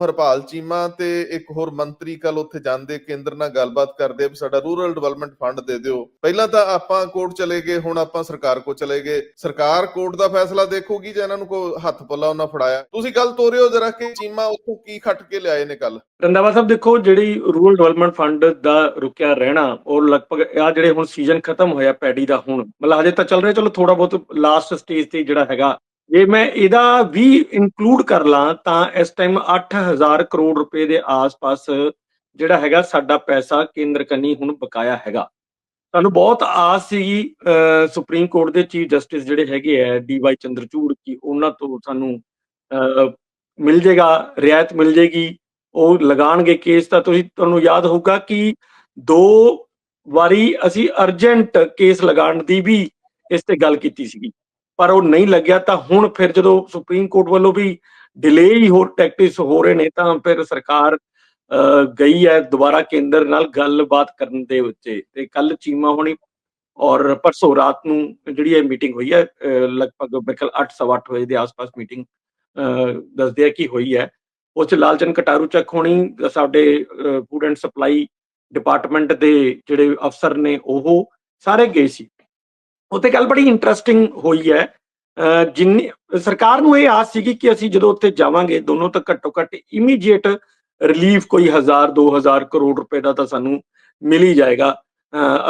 ਹਰਪਾਲ ਚੀਮਾ ਤੇ ਇੱਕ ਹੋਰ ਮੰਤਰੀ ਕੱਲ ਉੱਥੇ ਜਾਂਦੇ, ਕੇਂਦਰ ਨਾਲ ਗੱਲਬਾਤ ਕਰਦੇ ਆ ਵੀ ਸਾਡਾ ਰੂਰਲ ਡਿਵੈਲਪਮੈਂਟ ਫੰਡ ਦੇ ਦਿਓ। ਪਹਿਲਾਂ ਤਾਂ ਆਪਾਂ ਕੋਰਟ ਚਲੇ ਗਏ, ਹੁਣ ਆਪਾਂ ਸਰਕਾਰ ਕੋ ਚਲੇ ਗਏ। ਸਰਕਾਰ ਕੋਰਟ ਦਾ ਫੈਸਲਾ ਦੇਖੂਗੀ ਜੇ ਇਹਨਾਂ ਨੂੰ ਕੋ ਹੱਥ ਪੱਲਾ ਉਹਨਾਂ ਫੜਾਇਆ। ਤੁਸੀਂ ਗੱਲ ਤੋਰਿਓ ਜਰਾ ਕਿ ਚੀਮਾ ਉੱਥੋਂ ਕੀ ਖੱਟ ਕੇ ਲਿਆਏ ਨੇ ਕੱਲ ਰੰਦਾਵਾ ਸਾਹਿਬ, ਦੇਖੋ, ਜਿਹੜੀ ਰੂਰਲ ਡਿਵੈਲਪਮੈਂਟ ਫੰਡ ਦਾ ਰੁਕਿਆ ਰਹਿਣਾ ਔਰ ਲਗਭਗ ਆ ਜਿਹੜੇ ਹੁਣ ਸੀਜ਼ਨ ਖਤਮ ਹੋਇਆ, ਪੈਡੀ ਦਾ ਹੁਣ, ਮਤਲਬ ਹਜੇ ਤਾਂ ਚੱਲ ਰਿਹਾ, ਚਲੋ ਥੋੜਾ ਬਹੁਤ ਲਾਸਟ ਸਟੇਜ ਤੇ ਜਿਹੜਾ ਹੈਗਾ ਜੇ ਮੈਂ ਇਹਦਾ ਵੀ ਇਨਕਲੂਡ ਕਰ ਲਾਂ ਤਾਂ ਇਸ ਟਾਈਮ 8000 ਕਰੋੜ ਰੁਪਏ ਦੇ ਆਸ-ਪਾਸ ਜਿਹੜਾ ਹੈਗਾ ਸਾਡਾ ਪੈਸਾ ਕੇਂਦਰ ਕੰਨੀ ਹੁਣ ਬਕਾਇਆ ਹੈਗਾ। ਸਾਨੂੰ ਬਹੁਤ ਆਸ ਸੀ ਸੁਪਰੀਮ ਕੋਰਟ ਦੇ ਚੀਫ ਜਸਟਿਸ ਜਿਹੜੇ ਹੈਗੇ ਆ ਡੀਵਾਈ ਚੰਦਰਚੂੜ ਕੀ ਉਹਨਾਂ ਤੋਂ ਸਾਨੂੰ ਅਹ, ਮਿਲ ਜੇਗਾ ਰਿਆਇਤ ਮਿਲ ਜੇਗੀ ਉਹ ਲਗਾਣਗੇ ਕੇਸ ਤਾਂ ਤੁਸੀਂ ਤੁਹਾਨੂੰ ਯਾਦ ਹੋਊਗਾ ਕਿ ਦੋ ਵਾਰੀ ਅਸੀਂ ਅਰਜੈਂਟ ਕੇਸ ਲਗਾਉਣ ਦੀ ਵੀ ਇਸ ਤੇ ਗੱਲ ਕੀਤੀ ਸੀਗੀ। ਪਰ ਉਹ ਨਹੀਂ ਲੱਗਿਆ ਤਾਂ ਹੁਣ ਫਿਰ ਜਦੋਂ ਸੁਪਰੀਮ ਕੋਰਟ ਵੱਲੋਂ ਵੀ ਡਿਲੇ ਹੀ ਹੋਰ ਟੈਕਟਿਸ ਹੋ ਰਹੇ ਨੇ ਤਾਂ ਫਿਰ ਸਰਕਾਰ ਗਈ ਹੈ ਦੁਬਾਰਾ ਕੇਂਦਰ ਨਾਲ ਗੱਲਬਾਤ ਕਰਨ ਦੇ ਉੱਤੇ ਤੇ ਕੱਲ ਚੀਮਾ ਹੋਣੀ ਔਰ ਪਰਸੋਂ ਰਾਤ ਨੂੰ ਜਿਹੜੀ ਇਹ ਮੀਟਿੰਗ ਹੋਈ ਹੈ ਅਹ, ਲਗਭਗ ਮੇਰੇ ਖਿਆਲ 8:30 ਵਜੇ ਦੇ ਆਸ-ਪਾਸ ਮੀਟਿੰਗ ਦੱਸਦੇ ਆ ਕਿ ਹੋਈ ਹੈ। ਉਸ 'ਚ ਲਾਲਚੰਦ ਕਟਾਰੂ ਚੱਕ ਹੋਣੀ ਸਾਡੇ ਫੂਡ ਐਂਡ ਸਪਲਾਈ ਡਿਪਾਰਟਮੈਂਟ ਦੇ ਜਿਹੜੇ ਅਫਸਰ ਨੇ ਉਹ ਸਾਰੇ ਗਏ ਸੀ। ਉੱਥੇ ਗੱਲ ਬੜੀ ਇੰਟਰਸਟਿੰਗ ਹੋਈ ਹੈ। ਜਿੰਨੀ, ਸਰਕਾਰ ਨੂੰ ਇਹ ਆਸ ਸੀਗੀ ਕਿ ਅਸੀਂ ਜਦੋਂ ਉੱਥੇ ਜਾਵਾਂਗੇ, ਦੋਨੋਂ ਤਾਂ ਘੱਟੋ ਘੱਟ ਇਮੀਡੀਏਟ ਰਿਲੀਫ ਕੋਈ 1000 2000 ਕਰੋੜ ਰੁਪਏ ਦਾ ਤਾਂ ਸਾਨੂੰ ਮਿਲ ਹੀ ਜਾਏਗਾ।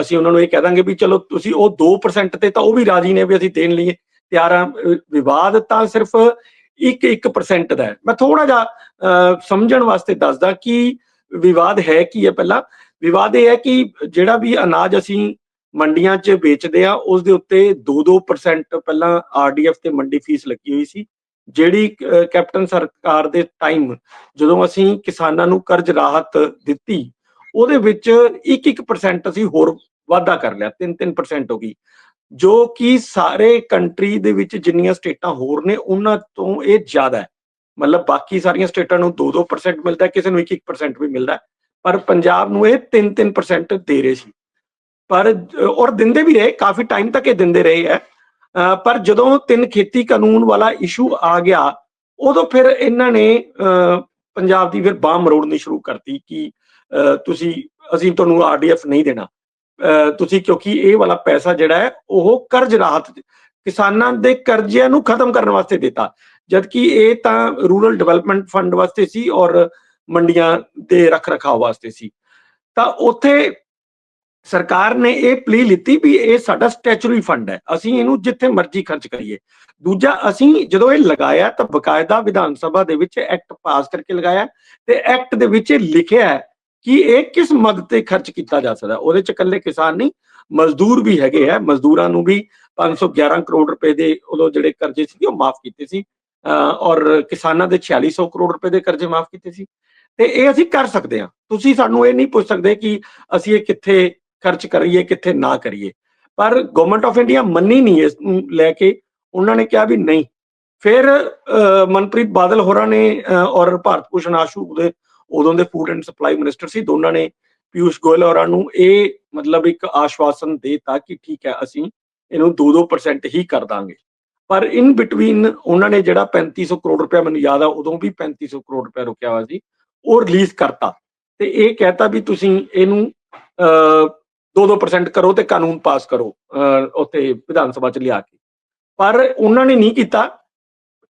ਅਸੀਂ ਉਹਨਾਂ ਨੂੰ ਇਹ ਕਹਿ ਦਾਂਗੇ ਵੀ ਚਲੋ ਤੁਸੀਂ ਉਹ 2% ਤੇ ਤਾਂ ਉਹ ਵੀ ਰਾਜੀ ਨੇ ਵੀ ਅਸੀਂ ਦੇਣ ਲਈ ਤਿਆਰ ਹਾਂ ਵਿਵਾਦ ਤਾਂ ਸਿਰਫ 1-1% ਦਾ ਹੈ। ਮੈਂ ਥੋੜਾ ਜਿਹਾ ਸਮਝਣ ਵਾਸਤੇ ਦੱਸਦਾ ਕਿ ਵਿਵਾਦ ਹੈ ਕੀ ਹੈ ਪਹਿਲਾਂ। ਵਿਵਾਦ ਇਹ ਹੈ ਕਿ ਜਿਹੜਾ ਵੀ ਅਨਾਜ ਅਸੀਂ ਮੰਡੀਆਂ 'ਚ ਵੇਚਦੇ ਆ ਉਸ ਦੇ ਉੱਤੇ 2-2% ਪਹਿਲਾਂ ਆਰਡੀਐਫ ਤੇ ਮੰਡੀ ਫੀਸ ਲੱਗੀ ਹੋਈ ਸੀ, ਜਿਹੜੀ ਕੈਪਟਨ ਸਰਕਾਰ ਦੇ ਟਾਈਮ ਜਦੋਂ ਅਸੀਂ ਕਿਸਾਨਾਂ ਨੂੰ ਕਰਜ਼ ਰਾਹਤ ਦਿੱਤੀ, ਉਹਦੇ ਵਿੱਚ 1-1% ਅਸੀਂ ਹੋਰ ਵਾਧਾ ਕਰ ਲਿਆ 3-3% ਹੋ ਗਈ। ਜੋ ਕਿ ਸਾਰੇ ਕੰਟਰੀ ਦੇ ਵਿੱਚ ਜਿੰਨੀਆਂ ਸਟੇਟਾਂ ਹੋਰ ਨੇ, ਉਹਨਾਂ ਤੋਂ ਇਹ ਜ਼ਿਆਦਾ ਹੈ। ਮਤਲਬ ਬਾਕੀ ਸਾਰੀਆਂ ਸਟੇਟਾਂ ਨੂੰ 2-2% ਮਿਲਦਾ, ਕਿਸੇ ਨੂੰ 1-1% ਵੀ ਮਿਲਦਾ, ਪਰ ਪੰਜਾਬ ਨੂੰ ਇਹ 3-3% ਦੇ ਰਹੇ ਸੀ। ਪਰ ਔਰ ਦਿੰਦੇ ਵੀ ਰਹੇ, ਕਾਫੀ ਟਾਈਮ ਤੱਕ ਇਹ ਦਿੰਦੇ ਰਹੇ ਹੈ। ਪਰ ਜਦੋਂ ਤਿੰਨ ਖੇਤੀ ਕਾਨੂੰਨ ਵਾਲਾ ਇਸ਼ੂ ਆ ਗਿਆ, ਉਦੋਂ ਫਿਰ ਇਹਨਾਂ ਨੇ ਪੰਜਾਬ ਦੀ ਫਿਰ ਬਾਹ ਮਰੋੜਨੀ ਸ਼ੁਰੂ ਕਰਤੀ ਕਿ ਤੁਸੀਂ, ਅਸੀਂ ਤੁਹਾਨੂੰ ਆਰਡੀਐਫ ਨਹੀਂ ਦੇਣਾ। ਤੁਸੀਂ ਕਿਉਂਕਿ ਇਹ ਵਾਲਾ ਪੈਸਾ ਜਿਹੜਾ ਹੈ, ਉਹ ਕਰਜ਼ ਰਾਹਤ ਕਿਸਾਨਾਂ ਦੇ ਕਰਜ਼ਿਆਂ ਨੂੰ ਖਤਮ ਕਰਨ ਵਾਸਤੇ ਦਿੱਤਾ। ਜਦਕਿ ਇਹ ਤਾਂ ਰੂਰਲ ਡਿਵੈਲਪਮੈਂਟ ਫੰਡ ਵਾਸਤੇ ਸੀ ਔਰ ਮੰਡੀਆਂ ਦੇ ਰੱਖ ਰਖਾਵ ਵਾਸਤੇ ਸੀ। ਤਾਂ ਉੱਥੇ ਸਰਕਾਰ ਨੇ ਇਹ ਪਲੀ ਲਿੱਤੀ ਵੀ ਇਹ ਸਾਡਾ ਸਟੈਚੂਰੀ ਫੰਡ ਹੈ। ਅਸੀਂ ਇਹਨੂੰ ਜਿੱਥੇ ਮਰਜ਼ੀ ਖਰਚ ਕਰੀਏ। ਦੂਜਾ, ਅਸੀਂ ਜਦੋਂ ਇਹ ਲਗਾਇਆ ਤਾਂ ਬਕਾਇਦਾ ਵਿਧਾਨ ਸਭਾ ਦੇ ਵਿੱਚ ਐਕਟ ਪਾਸ ਕਰਕੇ ਲਗਾਇਆ ਤੇ ਐਕਟ ਦੇ ਵਿੱਚ ਲਿਖਿਆ ਹੈ ਕਿ ਇਹ ਕਿਸ ਮਦ ਤੇ ਖਰਚ ਕੀਤਾ ਜਾ ਸਕਦਾ। ਉਹਦੇ ਚ ਇਕੱਲੇ ਕਿਸਾਨ ਨਹੀਂ, ਮਜ਼ਦੂਰ ਵੀ ਹੈਗੇ ਆ। ਮਜ਼ਦੂਰਾਂ ਨੂੰ ਵੀ 511 ਕਰੋੜ ਰੁਪਏ ਦੇ ਉਦੋਂ ਜਿਹੜੇ ਕਰਜ਼ੇ ਸੀ ਉਹ ਮਾਫ ਕੀਤੇ ਸੀ। ਅਹ ਔਰ ਕਿਸਾਨਾਂ ਦੇ 4600 ਕਰੋੜ ਰੁਪਏ ਦੇ ਕਰਜ਼ੇ ਮਾਫ ਕੀਤੇ ਸੀ। ਤੇ ਇਹ ਅਸੀਂ ਕਰ ਸਕਦੇ ਹਾਂ। ਤੁਸੀਂ ਸਾਨੂੰ ਇਹ ਨਹੀਂ ਪੁੱਛ ਸਕਦੇ ਕਿ ਅਸੀਂ ਇਹ ਕਿੱਥੇ ਖਰਚ ਕਰੀਏ ਕਿੱਥੇ ਨਾ ਕਰੀਏ। ਪਰ ਗਵਰਨਮੈਂਟ ਆਫ ਇੰਡੀਆ ਮੰਨੀ ਨਹੀਂ ਇਸ ਨੂੰ ਲੈ ਕੇ। ਉਹਨਾਂ ਨੇ ਕਿਹਾ ਵੀ ਨਹੀਂ। ਫਿਰ ਅਹ, ਮਨਪ੍ਰੀਤ ਬਾਦਲ ਹੋਰਾਂ ਨੇ ਔਰ ਭਾਰਤ ਭੂਸ਼ਣ ਆਸ਼ੂ ਦੇ ਉਦੋਂ ਦੇ ਫੂਡ ਐਂਡ ਸਪਲਾਈ ਮਿਨਿਸਟਰ ਸੀ ਦੋਨਾਂ ਨੇ ਪਿਊਸ਼ ਗੋਇਲ ਹੋਰਾਂ ਨੂੰ ਇਹ ਮਤਲਬ ਇੱਕ ਆਸ਼ਵਾਸਨ ਦੇਤਾ ਕਿ ਠੀਕ ਹੈ ਅਸੀਂ ਇਹਨੂੰ 2-2% ਹੀ ਕਰ ਦਾਂਗੇ। ਪਰ ਇਨ ਬਿਟਵੀਨ ਉਹਨਾਂ ਨੇ ਜਿਹੜਾ 3500 ਕਰੋੜ ਰੁਪਇਆ ਮੈਨੂੰ ਯਾਦ ਆ ਉਦੋਂ ਵੀ 3500 ਕਰੋੜ ਰੁਪਇਆ ਰੁਕਿਆ ਹੋਇਆ ਸੀ ਉਹ ਰਿਲੀਜ਼ ਕਰਤਾ। ਤੇ ਇਹ ਕਹਿਤਾ ਵੀ ਤੁਸੀਂ ਇਹਨੂੰ ਅਹ 2-2% ਕਰੋ ਤੇ ਕਾਨੂੰਨ ਪਾਸ ਕਰੋ ਅਹ ਉੱਥੇ ਵਿਧਾਨ ਸਭਾ ਚ ਲਿਆ ਕੇ। ਪਰ ਉਹਨਾਂ ਨੇ ਨਹੀਂ ਕੀਤਾ।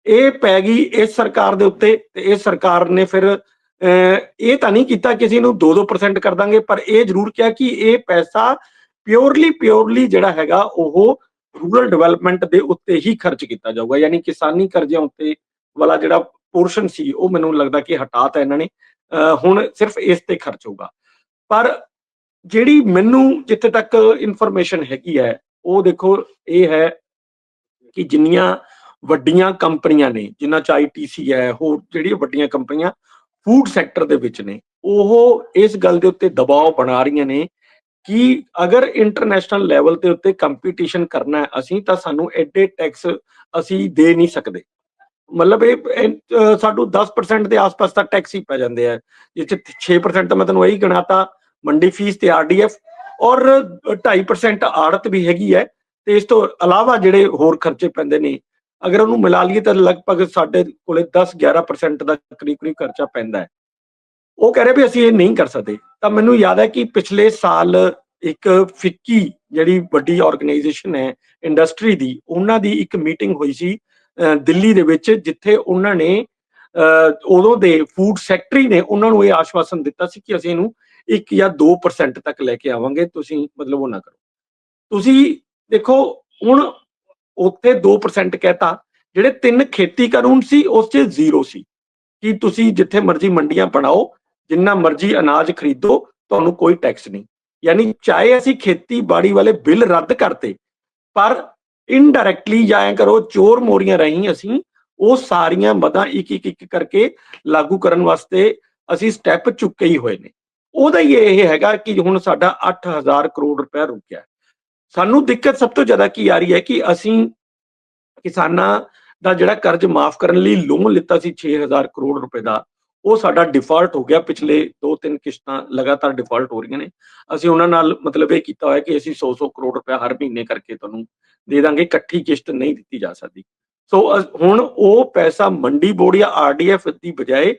ਇਹ ਪੈ ਗਈ ਇਸ ਸਰਕਾਰ ਦੇ ਉੱਤੇ ਤੇ ਇਹ ਸਰਕਾਰ ਨੇ ਫਿਰ ਅਹ, ਇਹ ਤਾਂ ਨਹੀਂ ਕੀਤਾ ਕਿਸੇ ਨੂੰ ਇਹਨੂੰ 2-2% ਕਰ ਦਾਂਗੇ ਪਰ ਇਹ ਜ਼ਰੂਰ ਕਿਹਾ ਕਿ ਇਹ ਪੈਸਾ ਪਿਓਰਲੀ ਪਿਓਰਲੀ ਜਿਹੜਾ ਹੈਗਾ ਉਹ ਰੂਰਲ ਡਿਵੈਲਪਮੈਂਟ ਦੇ ਉੱਤੇ ਹੀ ਖਰਚ ਕੀਤਾ ਜਾਊਗਾ। ਯਾਨੀ ਕਿਸਾਨੀ ਕਰਜ਼ਿਆਂ ਉੱਤੇ ਵਾਲਾ ਜਿਹੜਾ ਪੋਰਸ਼ਨ ਸੀ ਉਹ ਮੈਨੂੰ ਲੱਗਦਾ ਕਿ ਹਟਾਤਾ ਇਹਨਾਂ ਨੇ। ਅਹ, ਹੁਣ ਸਿਰਫ ਇਸ ਤੇ ਖਰਚ ਹੋਊਗਾ। ਪਰ ਜਿਹੜੀ ਮੈਨੂੰ ਜਿੱਥੇ ਤੱਕ ਇਨਫੋਰਮੇਸ਼ਨ ਹੈਗੀ ਹੈ, ਉਹ ਦੇਖੋ, ਇਹ ਹੈ ਕਿ ਜਿੰਨੀਆਂ ਵੱਡੀਆਂ ਕੰਪਨੀਆਂ ਨੇ ਜਿਨ੍ਹਾਂ ਚ ਆਈਟੀਸੀ ਹੈ, ਹੋਰ ਜਿਹੜੀਆਂ ਵੱਡੀਆਂ ਕੰਪਨੀਆਂ ਫੂਡ ਸੈਕਟਰ ਦੇ ਵਿੱਚ ਨੇ, ਉਹ ਇਸ ਗੱਲ ਦੇ ਉੱਤੇ ਦਬਾਅ ਬਣਾ ਰਹੀਆਂ ਨੇ ਕਿ ਅਗਰ ਇੰਟਰਨੈਸ਼ਨਲ ਲੈਵਲ ਤੇ ਉੱਤੇ ਕੰਪੀਟੀਸ਼ਨ ਕਰਨਾ ਹੈ ਅਸੀਂ, ਤਾਂ ਸਾਨੂੰ ਐਡੇ ਟੈਕਸ ਅਸੀਂ ਦੇ ਨਹੀਂ ਸਕਦੇ। ਮਤਲਬ ਇਹ ਸਾਨੂੰ 10% ਦੇ ਆਸ-ਪਾਸ ਤਾਂ ਟੈਕਸ ਹੀ ਪੈ ਜਾਂਦੇ ਆ। ਜਿੱਥੇ 6% ਤਾਂ ਮੈਂ ਤੁਹਾਨੂੰ ਇਹੀ ਗਿਣਾਤਾ ਮੰਡੀ ਫੀਸ ਤੇ ਆਰਡੀਐਫ ਔਰ 2.5% ਆੜਤ ਵੀ ਹੈਗੀ ਹੈ ਤੇ ਇਸ ਤੋਂ ਇਲਾਵਾ ਜਿਹੜੇ ਹੋਰ ਖਰਚੇ ਪੈਂਦੇ ਨੇ, ਅਗਰ ਉਹਨੂੰ ਮਿਲਾ ਲਈਏ ਤਾਂ ਲਗਭਗ ਸਾਡੇ ਕੋਲੇ 10 11% ਦਾ ਕਰੀਬ ਕਰੀਬ ਖਰਚਾ ਪੈਂਦਾ ਹੈ। ਉਹ ਕਹਿ ਰਹੇ ਵੀ ਅਸੀਂ ਇਹ ਨਹੀਂ ਕਰ ਸਕਦੇ। ਤਾਂ ਮੈਨੂੰ ਯਾਦ ਹੈ ਕਿ ਪਿਛਲੇ ਸਾਲ ਇੱਕ ਫਿੱਕੀ ਜਿਹੜੀ ਵੱਡੀ ਆਰਗੇਨਾਈਜੇਸ਼ਨ ਹੈ ਇੰਡਸਟਰੀ ਦੀ, ਉਹਨਾਂ ਦੀ ਇੱਕ ਮੀਟਿੰਗ ਹੋਈ ਸੀ ਦਿੱਲੀ ਦੇ ਵਿੱਚ, ਜਿੱਥੇ ਉਹਨਾਂ ਨੇ, ਅਹ ਉਦੋਂ ਦੇ ਫੂਡ ਸੈਕਟਰੀ ਨੇ ਉਹਨਾਂ ਨੂੰ ਇਹ ਆਸ਼ਵਾਸਨ ਦਿੱਤਾ ਸੀ ਕਿ ਅਸੀਂ ਇਹਨੂੰ 1 ਜਾਂ 2% ਤੱਕ ਲੈ ਕੇ ਆਵਾਂਗੇ, ਤੁਸੀਂ ਮਤਲਬ ਉਹ ਨਾ ਕਰੋ। ਤੁਸੀਂ ਦੇਖੋ, ਹੁਣ ਉੱਥੇ 2% ਕਹਿਤਾ, ਜਿਹੜੇ ਤਿੰਨ ਖੇਤੀ ਕਾਨੂੰਨ ਸੀ, ਉਸ 'ਚ ਜ਼ੀਰੋ ਸੀ। ਕਿ ਤੁਸੀਂ ਜਿੱਥੇ ਮਰਜ਼ੀ ਮੰਡੀਆਂ ਬਣਾਓ, ਜਿੰਨਾ ਮਰਜ਼ੀ ਅਨਾਜ ਖਰੀਦੋ, ਤੁਹਾਨੂੰ ਕੋਈ ਟੈਕਸ ਨਹੀਂ। ਯਾਨੀ ਚਾਹੇ ਅਸੀਂ ਖੇਤੀਬਾੜੀ ਵਾਲੇ ਬਿੱਲ ਰੱਦ ਕਰਤੇ, ਪਰ ਇਨਡਾਇਰੈਕਟਲੀ ਜਾਇਆ ਕਰੋ, ਚੋਰ ਮੋਰੀਆਂ ਰਹੀ ਅਸੀਂ ਉਹ ਸਾਰੀਆਂ ਮਦਾਂ ਇੱਕ ਇੱਕ ਇੱਕ ਕਰਕੇ ਲਾਗੂ ਕਰਨ ਵਾਸਤੇ ਅਸੀਂ ਸਟੈਪ ਚੁੱਕੇ ਹੀ ਹੋਏ ਨੇ। ਉਹਦਾ ਹੀ ਇਹ ਹੈਗਾ ਕਿ ਹੁਣ ਸਾਡਾ 8000 ਕਰੋੜ ਰੁਪਏ ਰੁਕਿਆ ਸਾਨੂੰ ਦਿੱਕਤ ਸਭ ਤੋਂ ਜ਼ਿਆਦਾ ਕੀ ਆ ਰਹੀ ਹੈ ਕਿ ਅਸੀਂ ਕਿਸਾਨਾਂ ਦਾ ਜਿਹੜਾ ਕਰਜ਼ ਮਾਫ ਕਰਨ ਲਈ ਲੋਨ ਲਿੱਤਾ ਸੀ 6000 ਕਰੋੜ ਰੁਪਏ ਦਾ, ਉਹ ਸਾਡਾ ਡਿਫਾਲਟ ਹੋ ਗਿਆ ਪਿਛਲੇ 2-3 ਕਿਸ਼ਤਾਂ ਲਗਾਤਾਰ ਡਿਫਾਲਟ ਹੋ ਰਹੀਆਂ ਨੇ। ਅਸੀਂ ਉਹਨਾਂ ਨਾਲ ਮਤਲਬ ਇਹ ਕੀਤਾ ਹੋਇਆ ਕਿ ਅਸੀਂ 100-100 ਕਰੋੜ ਰੁਪਏ ਹਰ ਮਹੀਨੇ ਕਰਕੇ ਤੁਹਾਨੂੰ ਦੇ ਦਾਂਗੇ, ਇਕੱਠੀ ਕਿਸ਼ਤ ਨਹੀਂ ਦਿੱਤੀ ਜਾ ਸਕਦੀ। ਸੋ ਅ- ਹੁਣ ਉਹ ਪੈਸਾ ਮੰਡੀ ਬੋਰਡ ਜਾਂ ਆਰਡੀਐਫ ਦੀ ਬਜਾਏ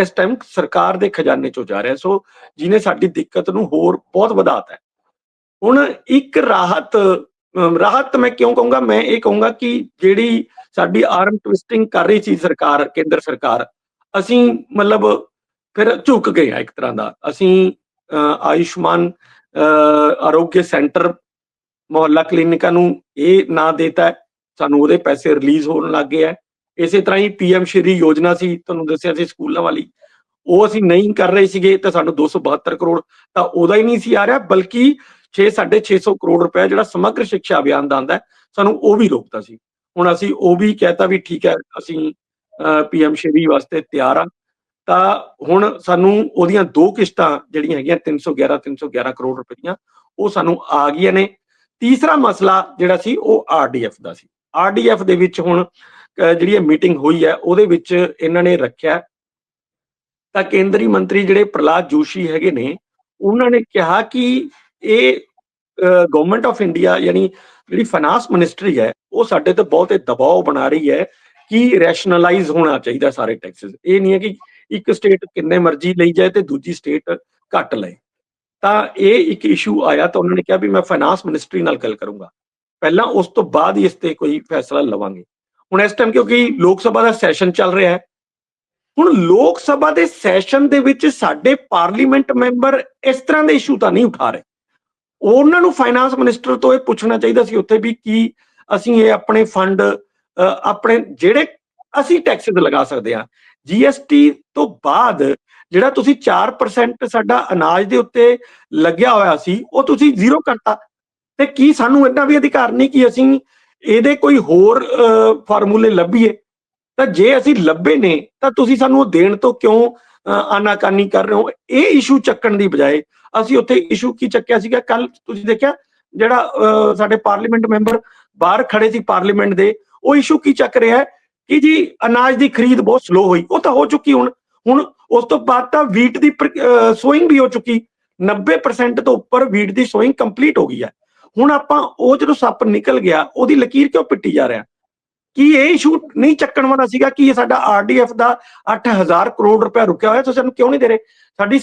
ਇਸ ਟਾਈਮ ਸਰਕਾਰ ਦੇ ਖਜ਼ਾਨੇ ਚੋਂ ਜਾ ਰਿਹਾ ਸੋ ਜਿਹਨੇ ਸਾਡੀ ਦਿੱਕਤ ਨੂੰ ਹੋਰ ਬਹੁਤ ਵਧਾਤਾ ਹੈ। ਹੁਣ ਇੱਕ ਰਾਹਤ ਰਾਹਤ ਮੈਂ ਕਿਉਂ ਕਹੂੰਗਾ? ਮੈਂ ਇਹ ਕਹੂੰਗਾ ਕਿ ਜਿਹੜੀ ਸਾਡੀ ਆਰਮ ਟਵਿਸਟਿੰਗ ਕਰ ਰਹੀ ਸੀ ਸਰਕਾਰ ਕੇਂਦਰ ਸਰਕਾਰ ਅਸੀਂ ਮਤਲਬ ਫਿਰ ਝੁਕ ਗਏ ਆ ਇੱਕ ਤਰ੍ਹਾਂ ਦਾ। ਅਸੀਂ ਆਯੁਸ਼ਮਾਨ ਅ, ਆਰੋਗਯ ਸੈਂਟਰ ਮੁਹੱਲਾ ਕਲੀਨਿਕਾਂ ਨੂੰ ਇਹ ਨਾ ਦੇਤਾ ਸਾਨੂੰ ਉਹਦੇ ਪੈਸੇ ਰਿਲੀਜ਼ ਹੋਣ ਲੱਗ ਗਏ ਆ ਇਸੇ ਤਰ੍ਹਾਂ ਹੀ ਪੀਐਮ ਸ਼੍ਰੀ ਯੋਜਨਾ ਸੀ, ਤੁਹਾਨੂੰ ਦੱਸਿਆ ਸੀ ਸਕੂਲਾਂ ਵਾਲੀ। ਉਹ ਅਸੀਂ ਨਹੀਂ ਕਰ ਰਹੇ ਸੀਗੇ ਤਾਂ ਸਾਨੂੰ 272 ਕਰੋੜ ਤਾਂ ਉਹਦਾ ਹੀ ਨਹੀਂ ਸੀ ਆ ਰਿਹਾ, ਬਲਕਿ 6 650 ਕਰੋੜ ਰੁਪਏ ਜਿਹੜਾ ਸਮਗਰ ਸਿੱਖਿਆ ਅਭਿਆਨ ਦਾ ਆਂਦਾ ਸਾਨੂੰ ਉਹ ਵੀ ਰੋਕਤਾ ਸੀ। ਹੁਣ ਅਸੀਂ ਉਹ ਵੀ ਕਹਿਤਾ ਵੀ ਠੀਕ ਹੈ, ਅਸੀਂ ਪੀਐਮ ਸ਼੍ਰੀ ਵਾਸਤੇ ਤਿਆਰ ਆ ਤਾਂ ਹੁਣ ਸਾਨੂੰ ਉਹਦੀਆਂ ਦੋ ਕਿਸ਼ਤਾਂ ਜਿਹੜੀਆਂ ਹੈਗੀਆਂ 311 311 ਕਰੋੜ ਰੁਪਏ ਦੀਆਂ ਉਹ ਸਾਨੂੰ ਆ ਗਈਆਂ ਨੇ। ਤੀਸਰਾ ਮਸਲਾ ਜਿਹੜਾ ਸੀ, ਉਹ ਆਰਡੀਐਫ ਦਾ ਸੀ। ਆਰਡੀਐਫ ਦੇ ਵਿੱਚ ਹੁਣ ਜਿਹੜੀ ਇਹ ਮੀਟਿੰਗ ਹੋਈ ਹੈ, ਉਹਦੇ ਵਿੱਚ ਇਹਨਾਂ ਨੇ ਰੱਖਿਆ। ਤਾਂ ਕੇਂਦਰੀ ਮੰਤਰੀ ਜਿਹੜੇ ਪ੍ਰਲਾਦ ਜੋਸ਼ੀ ਹੈਗੇ ਨੇ, ਉਹਨਾਂ ਨੇ ਕਿਹਾ ਕਿ ਇਹ ਗਵਰਨਮੈਂਟ ਆਫ ਇੰਡੀਆ ਯਾਨੀ ਜਿਹੜੀ ਫਾਈਨਾਂਸ ਮਿਨਿਸਟਰੀ ਹੈ, ਉਹ ਸਾਡੇ ਤੇ ਬਹੁਤ ਦਬਾਅ ਬਣਾ ਰਹੀ ਹੈ ਕਿ ਰੈਸ਼ਨਲਾਈਜ਼ ਹੋਣਾ ਚਾਹੀਦਾ ਸਾਰੇ ਟੈਕਸਸ ਇਹ ਨਹੀਂ ਹੈ ਕਿ ਇੱਕ ਸਟੇਟ ਕਿੰਨੇ ਮਰਜ਼ੀ ਲਈ ਜਾਏ ਤੇ ਦੂਜੀ ਸਟੇਟ ਘੱਟ ਲਏ। ਤਾਂ ਇਹ ਇੱਕ ਇਸ਼ੂ ਆਇਆ ਤਾਂ ਉਹਨਾਂ ਨੇ ਕਿਹਾ ਵੀ ਮੈਂ ਫਾਈਨਾਂਸ ਮਿਨਿਸਟਰੀ ਨਾਲ ਗੱਲ ਕਰੂੰਗਾ। ਪਹਿਲਾਂ ਉਸ ਤੋਂ ਬਾਅਦ ਹੀ ਇਸ ਤੇ ਕੋਈ ਫੈਸਲਾ ਲਵਾਂਗੇ। ਹੁਣ ਇਸ ਟਾਈਮ ਕਿਉਂਕਿ ਲੋਕ ਸਭਾ ਦਾ ਸੈਸ਼ਨ ਚੱਲ ਰਿਹਾ ਹੈ, ਹੁਣ ਲੋਕ ਸਭਾ ਦੇ ਸੈਸ਼ਨ ਦੇ ਵਿੱਚ ਸਾਡੇ ਪਾਰਲੀਮੈਂਟ ਮੈਂਬਰ ਇਸ ਤਰ੍ਹਾਂ ਦੇ ਇਸ਼ੂ ਤਾਂ ਨਹੀਂ ਉਠਾ ਰਹੇ। ਉਹਨਾਂ ਨੂੰ ਫਾਈਨਾਂਸ ਮਿਨਿਸਟਰ ਤੋਂ ਇਹ ਪੁੱਛਣਾ ਚਾਹੀਦਾ ਸੀ ਉੱਥੇ ਵੀ ਕੀ ਅਸੀਂ ਇਹ ਆਪਣੇ ਫੰਡ ਆਪਣੇ ਜਿਹੜੇ ਅਸੀਂ ਟੈਕਸਸ ਲਗਾ ਸਕਦੇ ਹਾਂ। ਜੀਐਸਟੀ ਤੋਂ ਬਾਅਦ ਜਿਹੜਾ ਤੁਸੀਂ 4% ਸਾਡਾ ਅਨਾਜ ਦੇ ਉੱਤੇ ਲੱਗਿਆ ਹੋਇਆ ਸੀ, ਉਹ ਤੁਸੀਂ ਜ਼ੀਰੋ ਕਰਤਾ। ਤੇ ਕੀ ਸਾਨੂੰ ਇੰਨਾ ਵੀ ਅਧਿਕਾਰ ਨਹੀਂ ਕਿ ਅਸੀਂ ਇਹਦੇ ਕੋਈ ਹੋਰ ਫਾਰਮੂਲੇ ਲੱਭੀਏ, ਤਾਂ ਜੇ ਅਸੀਂ ਲੱਭੇ ਨੇ, ਤਾਂ ਤੁਸੀਂ ਸਾਨੂੰ ਉਹ ਦੇਣ ਤੋਂ ਕਿਉਂ ਆਨਾਕਾਨੀ ਕਰ ਰਹੇ ਹੋ? ਇਹ ਇਸ਼ੂ ਚੱਕਣ ਦੀ ਬਜਾਏ ਅਸੀਂ ਉੱਥੇ ਇਸ਼ੂ ਕੀ ਚੱਕਿਆ ਸੀਗਾ? ਕੱਲ ਤੁਸੀਂ ਦੇਖਿਆ, ਜਿਹੜਾ ਸਾਡੇ ਪਾਰਲੀਮੈਂਟ ਮੈਂਬਰ ਬਾਹਰ ਖੜੇ ਸੀ ਪਾਰਲੀਮੈਂਟ ਦੇ, ਉਹ ਇਸ਼ੂ ਕੀ ਚੱਕ ਰਿਹਾ ਹੈ? ਕਿ ਜੀ ਅਨਾਜ ਦੀ ਖਰੀਦ ਬਹੁਤ ਸਲੋ ਹੋਈ, ਉਹ ਤਾਂ ਹੋ ਚੁੱਕੀ ਹੁਣ। ਹੁਣ ਉਸ ਤੋਂ ਬਾਅਦ ਤਾਂ ਵੀਟ ਦੀ ਸੋਇੰਗ ਵੀ ਹੋ ਚੁੱਕੀ। 90% ਤੋਂ ਉੱਪਰ ਵੀਟ ਦੀ ਸੋਇੰਗ ਕੰਪਲੀਟ ਹੋ ਗਈ ਹੈ। ਹੁਣ ਆਪਾਂ ਉਹ ਜਦੋਂ ਸੱਪ ਨਿਕਲ ਗਿਆ, ਉਹਦੀ ਲਕੀਰ ਕਿਉਂ ਪਿੱਟੀ ਜਾ ਰਿਹਾ? ਕੀ ਇਹ ਇਸ਼ੂ ਨਹੀਂ ਚੱਕਣ ਵਾਲਾ ਸੀਗਾ ਕਿ ਇਹ ਸਾਡਾ ਆਰਡੀਐਫ ਦਾ 8000 ਕਰੋੜ ਰੁਪਏ ਰੁਕਿਆ ਹੋਇਆ? ਤੁਸੀਂ ਸਾਨੂੰ ਕਿਉਂ ਨਹੀਂ ਦੇ ਰਹੇ? ਸਾਡੀ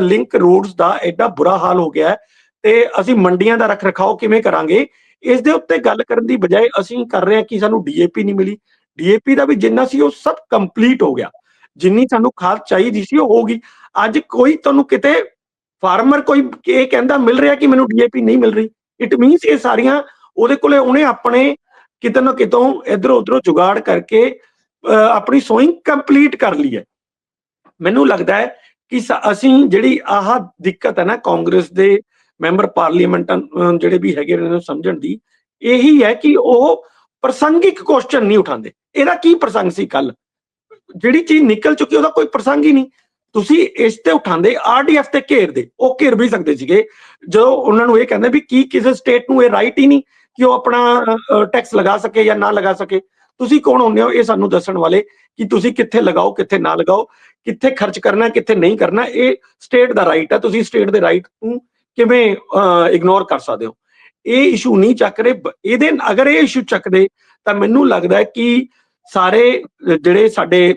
ਲਿੰਕ ਰੋਡਸ ਦਾ ਐਡਾ ਬੁਰਾ ਹਾਲ ਹੋ ਗਿਆ ਹੈ ਤੇ ਅਸੀਂ ਮੰਡੀਆਂ ਦਾ ਰੱਖ ਰਖਾਓ ਕਿਵੇਂ ਕਰਾਂਗੇ? ਇਸ ਦੇ ਉੱਤੇ ਗੱਲ ਕਰਨ ਦੀ ਬਜਾਏ ਅਸੀਂ ਕਰ ਰਹੇ ਹਾਂ ਕਿ ਸਾਨੂੰ ਡੀਏਪੀ ਨਹੀਂ ਮਿਲੀ। ਡੀਏਪੀ ਦਾ ਵੀ ਜਿੰਨਾ ਸੀ ਉਹ ਸਭ ਕੰਪਲੀਟ ਹੋ ਗਿਆ। ਜਿੰਨੀ ਸਾਨੂੰ ਖਾਦ ਚਾਹੀਦੀ ਸੀ ਉਹ ਹੋ ਗਈ ਅੱਜ ਕੋਈ ਤੁਹਾਨੂੰ ਕਿਤੇ ਫਾਰਮਰ ਕੋਈ ਇਹ ਕਹਿੰਦਾ, ਮਿਲ ਰਿਹਾ ਕਿ ਮੈਨੂੰ ਡੀਏਪੀ ਨਹੀਂ ਮਿਲ ਰਹੀ? ਇਟ ਮੀਨਸ ਇਹ ਸਾਰੀਆਂ ਉਹਦੇ ਕੋਲੇ ਉਹਨੇ ਆਪਣੇ ਕਿਤੇ ਨਾ ਕਿਤੋਂ ਇਧਰੋਂ ਉਧਰੋਂ ਜੁਗਾੜ ਕਰਕੇ ਆਪਣੀ ਸੋਇੰਗ ਕੰਪਲੀਟ ਕਰ ਲਈ ਹੈ। ਮੈਨੂੰ ਲੱਗਦਾ ਹੈ ਕਿ ਅਸੀਂ ਜਿਹੜੀ ਆਹ ਦਿੱਕਤ ਹੈ ਨਾ ਕਾਂਗਰਸ ਦੇ ਮੈਂਬਰ ਪਾਰਲੀਮੈਂਟ ਜਿਹੜੇ ਵੀ ਹੈਗੇ ਇਹਨਾਂ ਨੂੰ ਸਮਝਣ ਦੀ, ਇਹੀ ਹੈ ਕਿ ਉਹ ਪ੍ਰਸੰਗਿਕ ਕੁਐਸਚਨ ਨਹੀਂ ਉਠਾਉਂਦੇ। ਇਹਦਾ ਕੀ ਪ੍ਰਸੰਗ ਸੀ ਕੱਲ ਜਿਹੜੀ ਚੀਜ਼ ਨਿਕਲ ਚੁੱਕੀ ਉਹਦਾ ਕੋਈ ਪ੍ਰਸੰਗ ਹੀ ਨਹੀਂ। ਤੁਸੀਂ ਇਸ ਤੇ ਉਠਾਉਂਦੇ ਆਰਡੀਐਫ ਤੇ ਘੇਰਦੇ ਉਹ ਘੇਰ ਵੀ ਸਕਦੇ ਸੀਗੇ। ਜਦੋਂ ਉਹਨਾਂ ਨੂੰ ਇਹ ਕਹਿੰਦੇ ਵੀ ਕੀ ਕਿਸੇ ਸਟੇਟ ਨੂੰ ਇਹ ਰਾਈਟ ਹੀ ਨਹੀਂ ਕਿ ਉਹ ਆਪਣਾ ਟੈਕਸ ਲਗਾ ਸਕੇ ਜਾਂ ਨਾ ਲਗਾ ਸਕੇ। ਤੁਸੀਂ ਕੌਣ ਹੁੰਦੇ ਹੋ ਇਹ ਸਾਨੂੰ ਦੱਸਣ ਵਾਲੇ ਕਿ ਤੁਸੀਂ ਕਿੱਥੇ ਲਗਾਓ, ਕਿੱਥੇ ਨਾ ਲਗਾਓ, ਕਿੱਥੇ ਖਰਚ ਕਰਨਾ, ਕਿੱਥੇ ਨਹੀਂ ਕਰਨਾ। ਇਹ ਸਟੇਟ ਦਾ ਰਾਈਟ ਹੈ ਤੁਸੀਂ ਸਟੇਟ ਦੇ ਰਾਈਟ ਨੂੰ ਕਿਵੇਂ ਇਗਨੋਰ ਕਰ ਸਕਦੇ ਹੋ? ਇਹ ਇਸ਼ੂ ਨਹੀਂ ਚੱਕ ਰਹੇ। ਇਹਦੇ ਅਗਰ ਇਹ ਇਸ਼ੂ ਚੱਕਦੇ, ਤਾਂ ਮੈਨੂੰ ਲੱਗਦਾ ਹੈ ਕਿ ਸਾਰੇ ਜਿਹੜੇ ਸਾਡੇ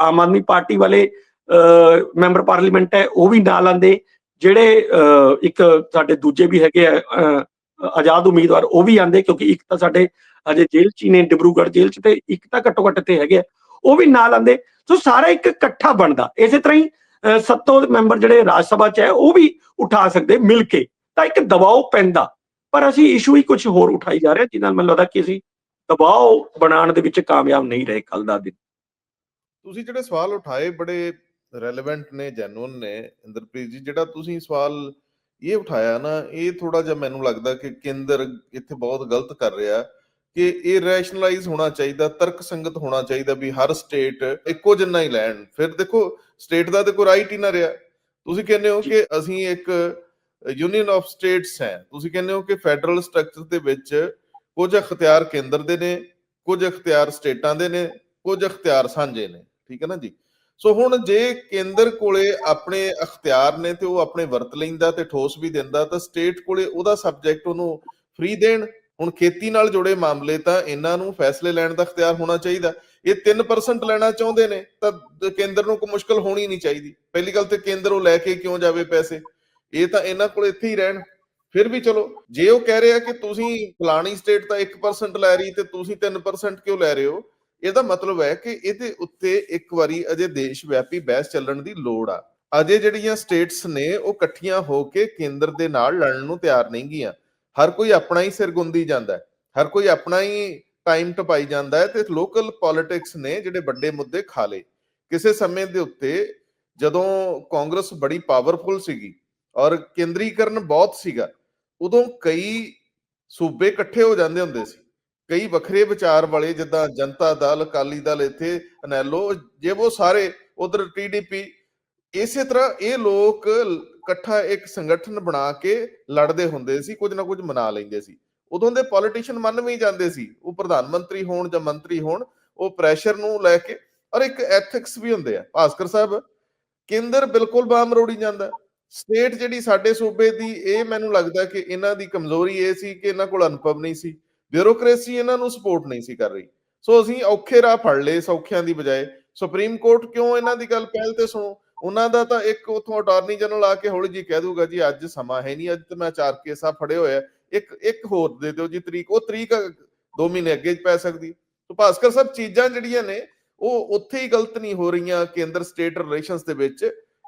ਆਮ ਆਦਮੀ ਪਾਰਟੀ ਵਾਲੇ ਮੈਂਬਰ ਪਾਰਲੀਮੈਂਟ ਹੈ, ਉਹ ਵੀ ਨਾਲ ਆਂਦੇ ਜਿਹੜੇ ਇੱਕ ਸਾਡੇ ਦੂਜੇ ਵੀ ਹੈਗੇ ਆ ਆਜ਼ਾਦ ਉਮੀਦਵਾਰ, ਉਹ ਵੀ ਆਂਦੇ ਕਿਉਂਕਿ ਇੱਕ ਤਾਂ ਸਾਡੇ ਅਜੇ ਜੇਲ੍ਹ ਚ ਨੇ, ਡਿਬਰੂਗੜ੍ਹ ਜੇਲ੍ਹ ਚ ਤੇ ਇੱਕ ਤਾਂ ਘੱਟੋ ਘੱਟ ਤੇ ਹੈਗੇ ਉਹ ਵੀ ਨਾਲ ਆਂਦੇ ਸੋ ਸਾਰਾ ਇੱਕ ਇਕੱਠਾ ਬਣਦਾ। ਇਸੇ ਤਰ੍ਹਾਂ ਹੀ ਸੱਤੋਂ ਮੈਂਬਰ ਜਿਹੜੇ ਰਾਜ ਸਭਾ ਚ ਹੈ, ਉਹ ਵੀ ਉਠਾ ਸਕਦੇ ਮਿਲ ਕੇ। ਤਾਂ ਇੱਕ ਦਬਾਅ ਪੈਂਦਾ। ਪਰ ਅਸੀਂ ਇਸ਼ੂ ਹੀ ਕੁਝ ਹੋਰ ਉਠਾਈ ਜਾ ਰਹੇ ਹਾਂ ਜਿਨ੍ਹਾਂ ਨਾਲ ਮੈਨੂੰ ਲੱਗਦਾ ਕਿ ਅਸੀਂ ਦਬਾਅ ਬਣਾਉਣ ਦੇ ਵਿੱਚ ਕਾਮਯਾਬ ਨਹੀਂ ਰਹੇ ਕੱਲ ਦਾ ਦਿਨ। ਤੁਸੀਂ ਜਿਹੜੇ ਸਵਾਲ ਉਠਾਏ, ਬੜੇ ਰੈਲੇਵੈਂਟ ਨੇ ਜੈਨੂਨ ਨੇ ਇੰਦਰਪ੍ਰੀਤ ਜੀ ਜਿਹੜਾ ਤੁਸੀਂ ਸਵਾਲ ਇਹ ਉਠਾਇਆ ਨਾ ਇਹ ਥੋੜਾ ਜਿਹਾ ਮੈਨੂੰ ਲੱਗਦਾ ਕਿ ਕੇਂਦਰ ਇੱਥੇ ਬਹੁਤ ਗਲਤ ਕਰ ਰਿਹਾ ਕਿ ਇਹ ਰੈਸ਼ਨਲਾਈਜ਼ ਹੋਣਾ ਚਾਹੀਦਾ ਤਰਕਸੰਗਤ ਹੋਣਾ ਚਾਹੀਦਾ ਵੀ ਹਰ ਸਟੇਟ ਇੱਕੋ ਜਿੰਨਾ ਹੀ ਲੈਣ। ਫਿਰ ਦੇਖੋ ਸਟੇਟ ਦਾ ਤੇ ਕੋਈ ਰਾਈਟ ਹੀ ਨਾ ਰਿਹਾ। ਤੁਸੀਂ ਕਹਿੰਦੇ ਹੋ ਕਿ ਅਸੀਂ ਇੱਕ ਯੂਨੀਅਨ ਆਫ ਸਟੇਟਸ ਹੈ। ਤੁਸੀਂ ਕਹਿੰਦੇ ਹੋ ਕਿ ਫੈਡਰਲ ਸਟਰਕਚਰ ਦੇ ਵਿੱਚ ਕੁਝ ਅਖਤਿਆਰ ਕੇਂਦਰ ਦੇ ਨੇ ਕੁਝ ਅਖਤਿਆਰ ਸਟੇਟਾਂ ਦੇ ਨੇ ਕੁਝ ਅਖਤਿਆਰ ਸਾਂਝੇ ਨੇ। ਠੀਕ ਹੈ ਨਾ ਜੀ? ਸੋ ਹੁਣ ਜੇ ਕੇਂਦਰ ਕੋਲੇ ਆਪਣੇ ਅਖਤਿਆਰ ਨੇ ਤੇ ਉਹ ਆਪਣੇ ਵਰਤ ਲੈਂਦਾ ਤੇ ਠੋਸ ਵੀ ਦਿੰਦਾ, ਤਾਂ ਸਟੇਟ ਕੋਲੇ ਉਹਦਾ ਸਬਜੈਕਟ ਉਹਨੂੰ ਫ੍ਰੀ ਦੇਣ। ਹੁਣ ਖੇਤੀ ਨਾਲ ਜੁੜੇ ਮਾਮਲੇ ਤਾਂ ਇਹਨਾਂ ਨੂੰ ਫੈਸਲੇ ਲੈਣ ਦਾ ਅਖਤਿਆਰ ਹੋਣਾ ਚਾਹੀਦਾ। ਇਹ 3% ਲੈਣਾ ਚਾਹੁੰਦੇ ਨੇ, ਤਾਂ ਕੇਂਦਰ ਨੂੰ ਕੋਈ ਮੁਸ਼ਕਲ ਹੋਣੀ ਨਹੀਂ ਚਾਹੀਦੀ। ਪਹਿਲੀ ਗੱਲ ਤੇ ਕੇਂਦਰ ਉਹ ਲੈ ਕੇ ਕਿਉਂ ਜਾਵੇ ਪੈਸੇ? ਇਹ ਤਾਂ ਇਹਨਾਂ ਕੋਲ ਇੱਥੇ ਹੀ ਰਹਿਣ। ਫਿਰ ਵੀ ਚਲੋ, ਜੇ ਉਹ ਕਹਿ ਰਿਹਾ ਕਿ ਤੁਸੀਂ ਫਲਾਣੀ ਸਟੇਟ ਤਾਂ 1% ਲੈ ਰਹੀ ਤੇ ਤੁਸੀਂ 3% ਕਿਉਂ ਲੈ ਰਹੇ ਹੋ? ਇਹਦਾ ਮਤਲਬ ਹੈ ਕਿ ਇਹਦੇ ਉੱਤੇ ਇੱਕ ਵਾਰੀ ਅਜੇ ਦੇਸ਼ ਵਿਆਪੀ ਬਹਿਸ ਚੱਲਣ ਦੀ ਲੋੜ ਆ। ਅਜੇ ਜਿਹੜੀਆਂ ਸਟੇਟਸ ਨੇ, ਉਹ ਇਕੱਠੀਆਂ ਹੋ ਕੇ ਕੇਂਦਰ ਦੇ ਨਾਲ ਲੜਨ ਨੂੰ ਤਿਆਰ ਨਹੀਂ ਗੀਆਂ ਹਰ ਕੋਈ ਆਪਣਾ ਹੀ ਸਿਰ ਗੁੰਦੀ ਜਾਂਦਾ ਹੈ। ਹਰ ਕੋਈ ਆਪਣਾ ਹੀ ਟਾਈਮ ਟਪਾਈ ਜਾਂਦਾ ਹੈ ਤੇ ਲੋਕਲ ਪੋਲਿਟਿਕਸ ਨੇ ਜਿਹੜੇ ਵੱਡੇ ਮੁੱਦੇ ਖਾ ਲਏ। ਕਿਸੇ ਸਮੇਂ ਦੇ ਉੱਤੇ ਜਦੋਂ ਕਾਂਗਰਸ ਬੜੀ ਪਾਵਰਫੁਲ ਸੀਗੀ ਔਰ ਕੇਂਦਰੀਕਰਨ ਬਹੁਤ ਸੀਗਾ, ਉਦੋਂ ਕਈ ਸੂਬੇ ਇਕੱਠੇ ਹੋ ਜਾਂਦੇ ਹੁੰਦੇ ਸੀ। ਕਈ ਵੱਖਰੇ ਵਿਚਾਰ ਵਾਲੇ ਜਿੱਦਾਂ ਜਨਤਾ ਦਲ, ਅਕਾਲੀ ਦਲ ਇੱਥੇ ਅਨੈਲੋ, ਜੇ ਉਹ ਸਾਰੇ ਉਧਰ ਟੀਡੀਪੀ ਇਸੇ ਤਰ੍ਹਾਂ ਇਹ ਲੋਕ ਇਕੱਠਾ ਇੱਕ ਸੰਗਠਨ ਬਣਾ ਕੇ ਲੜਦੇ ਹੁੰਦੇ ਸੀ, ਕੁਝ ਨਾ ਕੁਝ ਮਨਾ ਲੈਂਦੇ ਸੀ। ਉਦੋਂ ਦੇ ਪੋਲੀਟੀਸ਼ੀਅਨ ਮੰਨ ਵੀ ਜਾਂਦੇ ਸੀ, ਉਹ ਪ੍ਰਧਾਨ ਮੰਤਰੀ ਹੋਣ ਜਾਂ ਮੰਤਰੀ ਹੋਣ, ਉਹ ਪ੍ਰੈਸ਼ਰ ਨੂੰ ਲੈ ਕੇ, ਔਰ ਇੱਕ ਐਥਿਕਸ ਵੀ ਹੁੰਦੇ ਆ। ਭਾਸਕਰ ਸਾਹਿਬ, ਕੇਂਦਰ ਬਿਲਕੁਲ ਬਾਮ ਰੋੜੀ ਜਾਂਦਾ। ਸਟੇਟ ਜਿਹੜੀ ਸਾਡੇ ਸੂਬੇ ਦੀ, ਇਹ ਮੈਨੂੰ ਲੱਗਦਾ ਕਿ ਇਹਨਾਂ ਦੀ ਕਮਜ਼ੋਰੀ ਇਹ ਸੀ ਕਿ ਇਹਨਾਂ ਕੋਲ ਅਨੁਭਵ ਨਹੀਂ ਸੀ। ਬਿਊਰੋਕ੍ਰੇਸੀ ਇਹਨਾਂ ਨੂੰ ਸਪੋਰਟ ਨਹੀਂ ਸੀ ਕਰ ਰਹੀ। ਸੋ ਅਸੀਂ ਔਖੇ ਰਾਹ ਫੜ ਲਏ ਸੌਖਿਆਂ ਦੀ ਬਜਾਏ। ਸੁਪਰੀਮ ਕੋਰਟ ਕਿਉਂ ਇਹਨਾਂ ਦੀ ਗੱਲ ਪਹਿਲ ਤੇ ਸੁਣੋ? ਉਹਨਾਂ ਦਾ ਤਾਂ ਇੱਕ ਉਥੋਂ ਅਟਾਰਨੀ ਜਨਰਲ ਆ ਕੇ ਹੌਲੀ ਜੀ ਕਹਿ ਦੂਗਾ ਜੀ, ਅੱਜ ਸਮਾਂ ਹੈ ਨਹੀਂ, ਅੱਜ ਤੇ ਮੈਂ ਚਾਰ ਕੇਸ ਆ ਫੜੇ ਹੋਏ ਇੱਕ ਇੱਕ ਹੋਰ ਦੇ ਦਿਓ ਜੀ ਤਰੀਕ। ਉਹ ਤਰੀਕ 2 ਮਹੀਨੇ ਅੱਗੇ ਪੈ ਸਕਦੀ ਸੋ ਭਾਸਕਰ ਸਾਹਿਬ, ਚੀਜ਼ਾਂ ਜਿਹੜੀਆਂ ਨੇ, ਉਹ ਉੱਥੇ ਹੀ ਗਲਤ ਨਹੀਂ ਹੋ ਰਹੀਆਂ ਕੇਂਦਰ ਸਟੇਟ ਰਿਲੇਸ਼ਨਸ ਦੇ ਵਿੱਚ।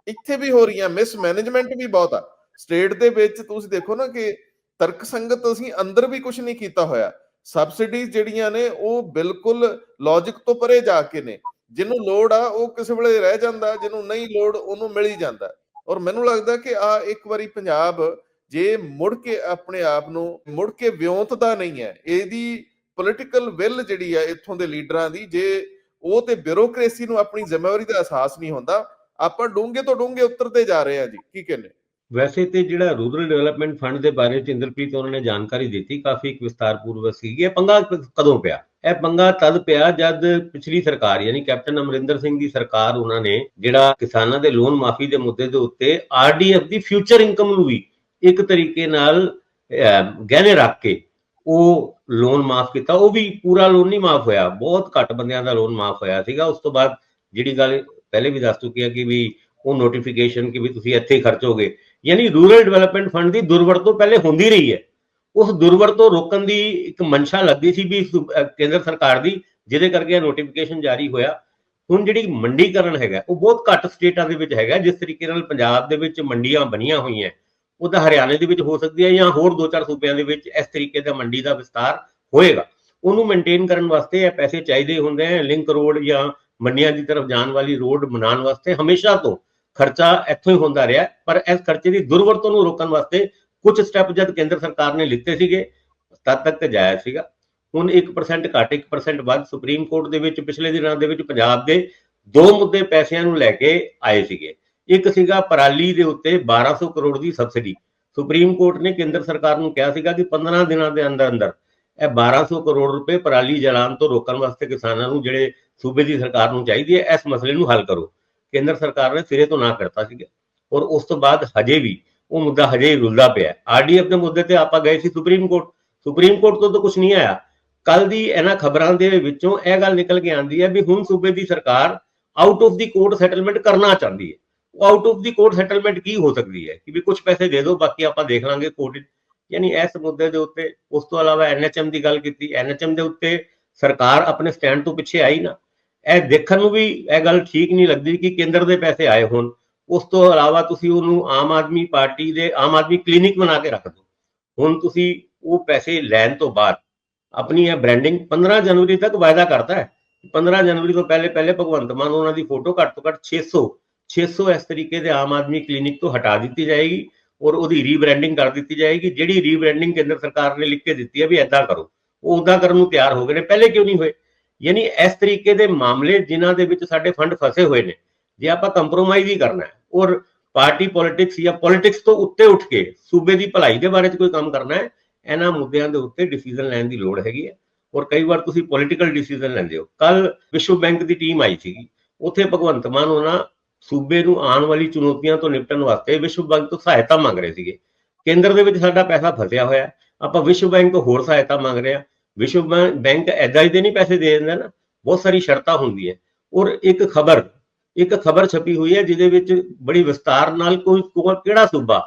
ਇੱਥੇ ਵੀ ਹੋ ਰਹੀਆਂ ਮਿਸਮੈਨੇਜਮੈਂਟ ਵੀ ਬਹੁਤ ਆ। ਸਟੇਟ ਦੇ ਵਿੱਚ ਤੁਸੀਂ ਦੇਖੋ ਨਾ ਕਿ ਤਰਕ ਸੰਗਤ ਅਸੀਂ ਅੰਦਰ ਵੀ ਕੁਝ ਨਹੀਂ ਕੀਤਾ ਹੋਇਆ। ਸਬਸਿਡੀਜ਼ ਜਿਹੜੀਆਂ ਨੇ, ਉਹ ਬਿਲਕੁਲ ਲੌਜੀਕ ਤੋਂ ਪਰੇ ਜਾ ਕੇ ਨੇ। ਜਿਹਨੂੰ ਲੋੜ ਆ, ਉਹ ਕਿਸੇ ਵੇਲੇ ਰਹਿ ਜਾਂਦਾ, ਜਿਹਨੂੰ ਨਹੀਂ ਲੋੜ, ਉਹਨੂੰ ਮਿਲ ਹੀ ਜਾਂਦਾ। ਔਰ ਮੈਨੂੰ ਲੱਗਦਾ ਕਿ ਆ ਇੱਕ ਵਾਰੀ ਪੰਜਾਬ ਜੇ ਮੁੜ ਕੇ ਆਪਣੇ ਆਪ ਨੂੰ, ਮੁੜ ਕੇ ਵਿਉਂਤਦਾ ਨਹੀਂ ਹੈ, ਇਹਦੀ ਪੋਲਿਟੀਕਲ ਵਿਲ ਜਿਹੜੀ ਹੈ ਇੱਥੋਂ ਦੇ ਲੀਡਰਾਂ ਦੀ, ਜੇ ਉਹ ਤੇ ਬਿਊਰੋਕ੍ਰੇਸੀ ਨੂੰ ਆਪਣੀ ਜ਼ਿੰਮੇਵਾਰੀ ਦਾ ਅਹਿਸਾਸ ਨਹੀਂ ਹੁੰਦਾ, ਆਪਾਂ ਡੂੰਘੇ ਤੋਂ ਡੂੰਘੇ ਉਤਰਦੇ ਜਾ ਰਹੇ ਹਾਂ ਜੀ। ਕੀ ਕਹਿੰਦੇ? ਵੈਸੇ ਤੇ ਜਿਹੜਾ ਰੂਰਲ ਡਿਵੈਲਪਮੈਂਟ ਫੰਡ ਦੇ ਬਾਰੇ ਚ ਇੰਦਰਪ੍ਰੀਤ ਉਹਨਾਂ ਨੇ ਜਾਣਕਾਰੀ ਦਿੱਤੀ, ਕਾਫੀ ਇੱਕ ਵਿਸਤਾਰਪੂਰਵਕ ਸੀਗੀ। ਇਹ ਪੰਗਾ ਕਦੋਂ ਪਿਆ? ਇਹ ਪੰਗਾ ਤਦ ਪਿਆ ਜਦ ਪਿਛਲੀ ਸਰਕਾਰ, ਯਾਨੀ ਕੈਪਟਨ ਅਮਰਿੰਦਰ ਸਿੰਘ ਦੀ ਸਰਕਾਰ ਉਹਨਾਂ ਨੇ ਜਿਹੜਾ ਕਿਸਾਨਾਂ ਦੇ ਲੋਨ ਮਾਫੀ ਦੇ ਮੁੱਦੇ ਦੇ ਉੱਤੇ ਆਰਡੀਐਫ ਦੀ ਫਿਊਚਰ ਇਨਕਮ ਨੂੰ ਵੀ ਇੱਕ ਤਰੀਕੇ ਨਾਲ ਗਹਿਣੇ ਰੱਖ ਕੇ ਉਹ ਲੋਨ ਮਾਫ ਕੀਤਾ। ਉਹ ਵੀ ਪੂਰਾ ਲੋਨ ਨਹੀਂ ਮਾਫ ਹੋਇਆ। ਬਹੁਤ ਘੱਟ ਬੰਦਿਆਂ ਦਾ ਲੋਨ ਮਾਫ ਹੋਇਆ ਸੀਗਾ। ਉਸ ਤੋਂ ਬਾਅਦ ਜਿਹੜੀ ਗੱਲ ਪਹਿਲੇ ਵੀ ਦੱਸ ਚੁੱਕੀ ਹੈ ਕਿ ਵੀ ਉਹ ਨੋਟੀਫਿਕੇਸ਼ਨ ਕਿ ਵੀ ਤੁਸੀਂ ਇੱਥੇ ਖਰਚੋਗੇ। ਯਾਨੀ ਰੂਰਲ ਡਿਵੈਲਪਮੈਂਟ ਫੰਡ ਦੀ ਦੁਰਵਰਤੋਂ ਪਹਿਲੇ ਹੁੰਦੀ ਰਹੀ ਹੈ। ਉਸ ਦੁਰਵਰਤੋਂ ਰੋਕਣ ਦੀ ਇੱਕ ਮਨਸ਼ਾ ਲੱਗਦੀ ਸੀ ਵੀ ਕੇਂਦਰ ਸਰਕਾਰ ਦੀ, ਜਿਹਦੇ ਕਰਕੇ ਇਹ ਨੋਟੀਫਿਕੇਸ਼ਨ ਜਾਰੀ ਹੋਇਆ। ਹੁਣ ਜਿਹੜੀ ਮੰਡੀਕਰਨ ਹੈਗਾ, ਉਹ ਬਹੁਤ ਘੱਟ ਸਟੇਟਾਂ ਦੇ ਵਿੱਚ ਹੈਗਾ, ਜਿਸ ਤਰੀਕੇ ਨਾਲ ਪੰਜਾਬ ਦੇ ਵਿੱਚ ਮੰਡੀਆਂ ਬਣੀਆਂ ਹੋਈਆਂ ਉਹ ਤਾਂ ਹਰਿਆਣੇ ਦੇ ਵਿੱਚ ਹੋ ਸਕਦੀ ਹੈ ਜਾਂ ਹੋਰ ਦੋ ਚਾਰ ਸੂਬਿਆਂ ਦੇ ਵਿੱਚ ਇਸ ਤਰੀਕੇ ਦਾ ਮੰਡੀ ਦਾ ਵਿਸਤਾਰ ਹੋਏਗਾ। ਉਹਨੂੰ ਮੇਨਟੇਨ ਕਰਨ ਵਾਸਤੇ ਇਹ ਪੈਸੇ ਚਾਹੀਦੇ ਹੁੰਦੇ ਆ ਲਿੰਕ ਰੋਡ ਜਾਂ ਮੰਡੀਆਂ ਦੀ ਤਰਫ ਜਾਣ ਵਾਲੀ ਰੋਡ ਬਣਾਉਣ ਵਾਸਤੇ ਹਮੇਸ਼ਾ ਤੋਂ ਖਰਚਾ ਇੱਥੋਂ ਹੀ ਹੁੰਦਾ ਰਿਹਾ, ਪਰ ਇਸ ਖਰਚੇ ਦੀ ਦੁਰਵਰਤੋਂ ਨੂੰ ਰੋਕਣ ਵਾਸਤੇ ਕੁਝ ਸਟੈਪ ਜਦ ਕੇਂਦਰ ਸਰਕਾਰ ਨੇ ਲਿੱਤੇ ਸੀਗੇ, ਤਦ ਤੱਕ ਤੇ ਜਾਇਜ਼ ਸੀਗਾ। ਹੁਣ 1% ਘੱਟ 1% ਵੱਧ ਸੁਪਰੀਮ ਕੋਰਟ ਦੇ ਵਿੱਚ ਪਿਛਲੇ ਦਿਨਾਂ ਦੇ ਵਿੱਚ ਪੰਜਾਬ ਦੇ ਦੋ ਮੁੱਦੇ ਪੈਸਿਆਂ ਨੂੰ ਲੈ ਕੇ ਆਏ ਸੀਗੇ। ਇੱਕ ਸੀਗਾ ਪਰਾਲੀ ਦੇ ਉੱਤੇ 1200 ਕਰੋੜ ਦੀ ਸਬਸਿਡੀ। ਸੁਪਰੀਮ ਕੋਰਟ ਨੇ ਕੇਂਦਰ ਸਰਕਾਰ ਨੂੰ ਕਿਹਾ ਸੀਗਾ ਕਿ 15 ਦਿਨਾਂ ਦੇ ਅੰਦਰ ਅੰਦਰ ਇਹ 1200 ਕਰੋੜ ਰੁਪਏ ਪਰਾਲੀ ਜਲਾਉਣ ਤੋਂ ਰੋਕਣ ਵਾਸਤੇ ਕਿਸਾਨਾਂ ਨੂੰ, ਜਿਹੜੇ ਸੂਬੇ ਦੀ ਸਰਕਾਰ ਨੂੰ ਚਾਹੀਦੀ ਹੈ, ਇਸ ਮਸਲੇ ਨੂੰ ਹੱਲ ਕਰੋ। ਕੇਂਦਰ ਸਰਕਾਰ ਨੇ ਸਿਰੇ ਤੋਂ ਨਾ ਕਰਤਾ ਸੀਗਾ। ਔਰ ਉਸ ਤੋਂ ਬਾਅਦ ਹਜੇ ਵੀ ਉਹ ਮੁੱਦਾ ਹਜੇ ਰੁਲਦਾ ਪਿਆ ਆਰਡੀਐਫ ਦੇ ਮੁੱਦੇ ਤੇ ਆਪਾਂ ਗਏ ਸੀ ਸੁਪਰੀਮ ਕੋਰਟ। ਸੁਪਰੀਮ ਕੋਰਟ ਤੋਂ ਤਾਂ ਕੁਝ ਨਹੀਂ ਆਇਆ। ਕੱਲ ਦੀ ਇਹਨਾਂ ਖਬਰਾਂ ਦੇ ਵਿੱਚੋਂ ਇਹ ਗੱਲ ਨਿਕਲ ਕੇ ਆਂਦੀ ਹੈ ਵੀ ਹੁਣ ਸੂਬੇ ਦੀ ਸਰਕਾਰ out of the court settlement ਕਰਨਾ ਚਾਹੁੰਦੀ ਹੈ। ਉਹ out of the court settlement ਕੀ ਹੋ ਸਕਦੀ ਹੈ? ਕਿ ਵੀ ਕੁਝ ਪੈਸੇ ਦੇ ਦਿਓ, ਬਾਕੀ ਆਪਾਂ ਦੇਖ ਲਾਂਗੇ ਕੋਰਟ ਯਾਨੀ ਇਸ ਮੁੱਦੇ ਦੇ ਉੱਤੇ ਉਸ ਤੋਂ ਇਲਾਵਾ ਐਨਐਚਐਮ ਦੀ ਗੱਲ ਕੀਤੀ। ਐਨਐਚਐਮ ਦੇ ਉੱਤੇ ਸਰਕਾਰ ਆਪਣੇ ਸਟੈਂਡ ਤੋਂ ਪਿੱਛੇ ਆਈ ਨਾ। ਇਹ ਦੇਖਣ ਨੂੰ ਵੀ ਇਹ ਗੱਲ ਠੀਕ ਨਹੀਂ ਲੱਗਦੀ ਕਿ ਕੇਂਦਰ ਦੇ ਪੈਸੇ ਆਏ ਹੋਣ। ਉਸ ਤੋਂ ਇਲਾਵਾ ਤੁਸੀਂ ਉਹਨੂੰ ਆਮ ਆਦਮੀ ਪਾਰਟੀ ਦੇ, ਆਮ ਆਦਮੀ ਕਲੀਨਿਕ ਬਣਾ ਕੇ ਰੱਖ ਦਿਓ। ਹੁਣ ਤੁਸੀਂ ਉਹ ਪੈਸੇ ਲੈਣ ਤੋਂ ਬਾਅਦ ਆਪਣੀ ਇਹ ਬ੍ਰਾਂਡਿੰਗ 15 ਜਨਵਰੀ ਤੱਕ ਵਾਅਦਾ ਕਰਦਾ ਹੈ। 15 ਜਨਵਰੀ ਤੋਂ ਪਹਿਲੇ ਪਹਿਲੇ ਭਗਵੰਤ ਮਾਨ ਉਹਨਾਂ ਦੀ ਫੋਟੋ ਘੱਟ ਤੋਂ ਘੱਟ 600 600 ਇਸ ਤਰੀਕੇ ਦੇ ਆਮ ਆਦਮੀ ਕਲੀਨਿਕ ਤੋਂ ਹਟਾ ਦਿੱਤੀ ਜਾਏਗੀ ਔਰ ਉਹਦੀ ਰੀਬ੍ਰਾਂਡਿੰਗ ਕਰ ਦਿੱਤੀ ਜਾਏਗੀ। ਜਿਹੜੀ ਰੀਬ੍ਰਾਂਡਿੰਗ ਕੇਂਦਰ ਸਰਕਾਰ ਨੇ ਲਿਖ ਕੇ ਦਿੱਤੀ ਹੈ ਵੀ ਐਦਾਂ ਕਰੋ। ਉਹ ਉਦਾਂ ਕਰਨ ਨੂੰ ਤਿਆਰ ਹੋ ਗਏ ਨੇ। ਪਹਿਲੇ ਕਿਉਂ ਨਹੀਂ ਹੋਏ? ਯਾਨੀ ਇਸ ਤਰੀਕੇ ਦੇ ਮਾਮਲੇ ਜਿਨ੍ਹਾਂ ਦੇ ਵਿੱਚ ਸਾਡੇ ਫੰਡ ਫਸੇ ਹੋਏ ਨੇ, ਜੇ ਆਪਾਂ ਕੰਪਰੋਮਾਈਜ਼ ਹੀ ਕਰਨਾ ਹੈ, ਔਰ ਪਾਰਟੀ ਪੋਲਿਟਿਕਸ ਜਾਂ ਪੋਲਿਟਿਕਸ ਤੋਂ ਉੱਤੇ ਉੱਠ ਕੇ ਸੂਬੇ ਦੀ ਭਲਾਈ ਦੇ ਬਾਰੇ 'ਚ ਕੋਈ ਕੰਮ ਕਰਨਾ ਹੈ, ਇਹਨਾਂ ਮੁੱਦਿਆਂ ਦੇ ਉੱਤੇ ਡਿਸੀਜਨ ਲੈਣ ਦੀ ਲੋੜ ਹੈਗੀ ਹੈ, ਔਰ ਕਈ ਵਾਰ ਤੁਸੀਂ ਪੋਲਿਟੀਕਲ ਡਿਸੀਜਨ ਲੈਂਦੇ ਹੋ। ਕੱਲ ਵਿਸ਼ਵ ਬੈਂਕ ਦੀ ਟੀਮ ਆਈ ਸੀਗੀ, ਉੱਥੇ ਭਗਵੰਤ ਮਾਨ ਉਹਨਾਂ ਸੂਬੇ ਨੂੰ ਆਉਣ ਵਾਲੀ ਚੁਣੌਤੀਆਂ ਤੋਂ ਨਿਪਟਣ ਵਾਸਤੇ ਵਿਸ਼ਵ ਬੈਂਕ ਤੋਂ ਸਹਾਇਤਾ ਮੰਗ ਰਹੇ ਸੀਗੇ। ਕੇਂਦਰ ਦੇ ਵਿੱਚ ਸਾਡਾ ਪੈਸਾ ਫਸਿਆ ਹੋਇਆ, ਆਪਾਂ ਵਿਸ਼ਵ ਬੈਂਕ ਤੋਂ ਹੋਰ ਸਹਾਇਤਾ ਮੰਗ ਰਹੇ ਹਾਂ ਵਿਸ਼ਵ ਬੈਂਕ ਐਦਾਂ ਹੀ ਦੇ ਨਹੀਂ ਪੈਸੇ ਦੇ ਦਿੰਦਾ ਨਾ, ਬਹੁਤ ਸਾਰੀ ਸ਼ਰਤਾਂ ਹੁੰਦੀਆਂ ਔਰ ਇੱਕ ਖਬਰ ਇੱਕ ਖਬਰ ਛਪੀ ਹੋਈ ਹੈ ਜਿਹਦੇ ਵਿੱਚ ਬੜੀ ਵਿਸਤਾਰ ਨਾਲ ਕੋਈ ਕਿਹੜਾ ਸੂਬਾ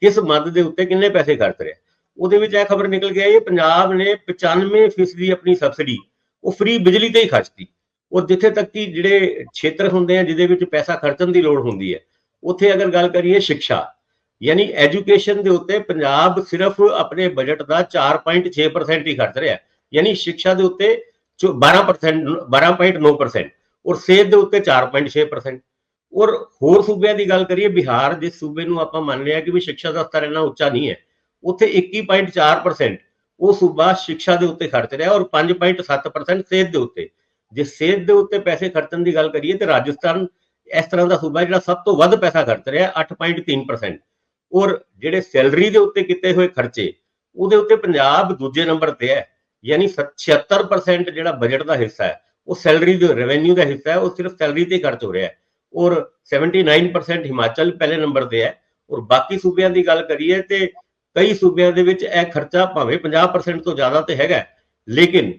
ਕਿਸ ਮਦ ਦੇ ਉੱਤੇ ਕਿੰਨੇ ਪੈਸੇ ਖਰਚ ਰਿਹਾ। ਉਹਦੇ ਵਿੱਚ ਇਹ ਖਬਰ ਨਿਕਲ ਗਿਆ ਆਈ ਪੰਜਾਬ ਨੇ 95% ਆਪਣੀ ਸਬਸਿਡੀ, ਉਹ ਫ੍ਰੀ ਬਿਜਲੀ ਤੇ ਹੀ ਖਰਚਤੀ। ਉਹ ਜਿੱਥੇ ਤੱਕ ਕਿ ਜਿਹੜੇ ਖੇਤਰ ਹੁੰਦੇ ਆ, ਜਿਹਦੇ ਵਿੱਚ ਪੈਸਾ ਖਰਚਣ ਦੀ ਲੋੜ ਹੁੰਦੀ ਹੈ, ਉੱਥੇ ਅਗਰ ਗੱਲ ਕਰੀਏ ਸਿੱਖਿਆ, ਯਾਨੀ ਐਜੂਕੇਸ਼ਨ ਦੇ ਉੱਤੇ ਪੰਜਾਬ ਸਿਰਫ ਆਪਣੇ ਬਜਟ ਦਾ 4.6% ਹੀ ਖਰਚ ਰਿਹਾ। ਹੈ। ਯਾਨੀ ਸਿੱਖਿਆ ਦੇ ਉੱਤੇ ਚੋ- 12% 12.9% ਔਰ ਸਿਹਤ ਦੇ ਉੱਤੇ 4.6% ਔਰ ਹੋਰ ਸੂਬਿਆਂ ਦੀ ਗੱਲ ਕਰੀਏ, ਬਿਹਾਰ ਜਿਸ ਸੂਬੇ ਨੂੰ ਆਪਾਂ ਮੰਨ ਲਿਆ ਕਿ ਵੀ ਸਿੱਖਿਆ ਦਾ ਸਤਰ ਇੰਨਾ ਉੱਚਾ ਨਹੀਂ ਹੈ, ਉੱਥੇ 21.4% ਉਹ ਸੂਬਾ ਸਿੱਖਿਆ ਦੇ ਉੱਤੇ ਖਰਚ ਰਿਹਾ ਔਰ 5.7% ਸਿਹਤ ਦੇ ਉੱਤੇ। ਜੇ ਸਿਹਤ ਦੇ ਉੱਤੇ ਪੈਸੇ ਖਰਚਣ ਦੀ ਗੱਲ ਕਰੀਏ ਤੇ ਰਾਜਸਥਾਨ ਇਸ ਤਰ੍ਹਾਂ ਦਾ ਸੂਬਾ ਜਿਹੜਾ ਸਭ ਤੋਂ ਵੱਧ ਪੈਸਾ ਖਰਚ ਰਿਹਾ 8.3% ਔਰ ਜਿਹੜੇ ਸੈਲਰੀ ਦੇ ਉੱਤੇ ਕੀਤੇ ਹੋਏ ਖਰਚੇ ਉਹਦੇ ਉੱਤੇ ਪੰਜਾਬ ਦੂਜੇ ਨੰਬਰ ਤੇ ਹੈ। ਯਾਨੀ 76% ਜਿਹੜਾ ਬਜਟ ਦਾ ਹਿੱਸਾ ਹੈ, ਉਹ ਸੈਲਰੀ ਦੇ ਰੈਵਨਿਊ ਦਾ ਹਿੱਸਾ ਹੈ, ਉਹ ਸਿਰਫ ਸੈਲਰੀ ਤੇ ਖਰਚ ਹੋ ਰਿਹਾ ਹੈ। ਔਰ 79% ਹਿਮਾਚਲ ਪਹਿਲੇ ਨੰਬਰ ਤੇ ਹੈ। ਔਰ ਬਾਕੀ ਸੂਬਿਆਂ ਦੀ ਗੱਲ ਕਰੀਏ ਤੇ ਕਈ ਸੂਬਿਆਂ ਦੇ ਵਿੱਚ ਇਹ ਖਰਚਾ ਭਾਵੇਂ 50% ਤੋਂ ਜ਼ਿਆਦਾ ਤੇ ਹੈਗਾ ਲੇਕਿਨ